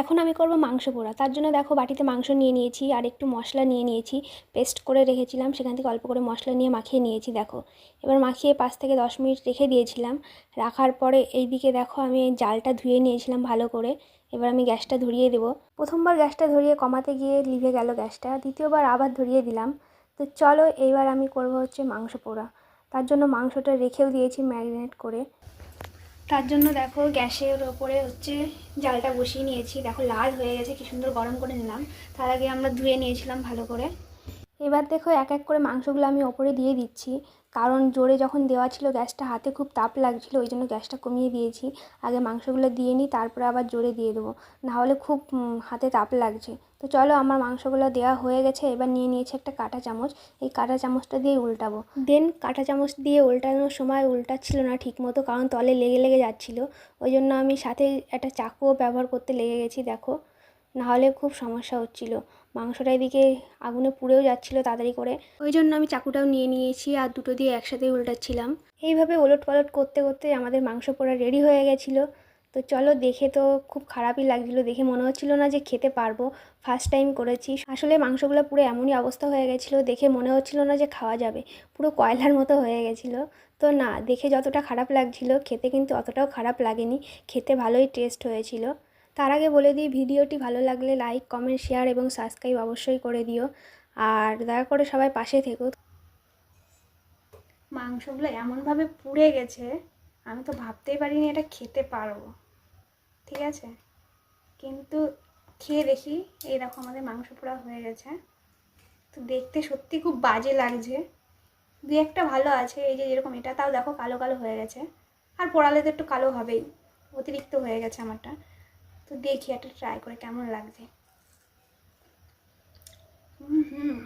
এখন আমি করব মাংস পোড়া। তার জন্য দেখো বাটিতে মাংস নিয়ে নিয়েছি আর একটু মশলা নিয়ে নিয়েছি। পেস্ট করে রেখেছিলাম, সেখান থেকে অল্প করে মশলা নিয়ে মাখিয়ে নিয়েছি, দেখো। এবার মাখিয়ে পাঁচ থেকে দশ মিনিট রেখে দিয়েছিলাম। রাখার পরে এই দিকে দেখো আমি জালটা ধুয়ে নিয়েছিলাম ভালো করে। এবার আমি গ্যাসটা ধরিয়ে দেবো। প্রথমবার গ্যাসটা ধরিয়ে কমাতে গিয়ে লিভে গেল গ্যাসটা, দ্বিতীয়বার আবার ধরিয়ে দিলাম। তো চলো এইবার আমি করব হচ্ছে মাংস পোড়া। তার জন্য মাংসটা রেখেও দিয়েছি ম্যারিনেট করে। তার জন্য দেখো গ্যাসের ওপরে হচ্ছে জালটা বসিয়ে নিয়েছি। দেখো লাল হয়ে গেছে, কি সুন্দর গরম করে নিলাম। তার আগে আমরা ধুয়ে নিয়েছিলাম ভালো করে। এবার দেখো এক এক করে মাংসগুলো আমি ওপরে দিয়ে দিচ্ছি। কারণ জোরে যখন দেওয়া ছিল গ্যাসটা হাতে খুব তাপ লাগছিল, ওই জন্য গ্যাসটা কমিয়ে দিয়েছি। আগে মাংসগুলো দিয়ে নিই, তারপরে আবার জোরে দিয়ে দেবো। নাহলে খুব হাতে তাপ লাগছে। তো চলো আমার মাংসগুলো দেওয়া হয়ে গেছে, এবার নিয়ে নিয়েছি একটা কাঁটা চামচ। এই কাঁটা চামচটা দিয়ে উল্টাবো। দেন কাঁটা চামচ দিয়ে উল্টানোর সময় উল্টাচ্ছিল না ঠিক মতো কারণ তলে লেগে লেগে যাচ্ছিল। ওই জন্য আমি সাথে একটা চাকুও ব্যবহার করতে লেগে গেছি, দেখো। নাহলে খুব সমস্যা হচ্ছিল। মাংসটা এদিকে আগুনে পুড়েও যাচ্ছিল তাড়াতাড়ি করে। ওই জন্য আমি চাকুটাও নিয়ে নিয়েছি আর দুটো দিয়ে একসাথে উল্টাচ্ছিলাম। এইভাবে ওলট পালট করতে করতে আমাদের মাংস পোড়া রেডি হয়ে গেছিল। তো চলো দেখে তো খুব খারাপই লাগছিল। দেখে মনে হচ্ছিল না যে খেতে পারব। ফার্স্ট টাইম করেছি। আসলে মাংসগুলো পুরো এমনই অবস্থা হয়ে গেছিল। দেখে মনে হচ্ছিল না যে খাওয়া যাবে। পুরো কয়লার মতো হয়ে গেছিল। তো না, দেখে যতটা খারাপ লাগছিল, খেতে কিন্তু অতটাও খারাপ লাগেনি। খেতে ভালোই টেস্ট হয়েছিল। তার আগে বলে দিই, ভিডিওটি ভালো লাগলে লাইক কমেন্ট শেয়ার এবং সাবস্ক্রাইব অবশ্যই করে দিও। আর দয়া করে সবাই পাশে থেকো। মাংসগুলো এমনভাবে পুড়ে গেছে, আমি তো ভাবতেই পারিনি এটা খেতে পারব। ঠিক আছে? কিন্তু খেয়ে দেখি এই দেখো আমাদের মাংস পোড়া হয়ে গেছে। তো দেখতে সত্যি খুব বাজে লাগছে। দু একটা ভালো আছে, এই যে যেরকম এটা, তাও দেখো কালো কালো হয়ে গেছে। আর পোড়ালে তো একটু কালো হবেই, অতিরিক্ত হয়ে গেছে আমারটা। তো দেখি একটা ট্রাই করে কেমন লাগছে। হুম হুম।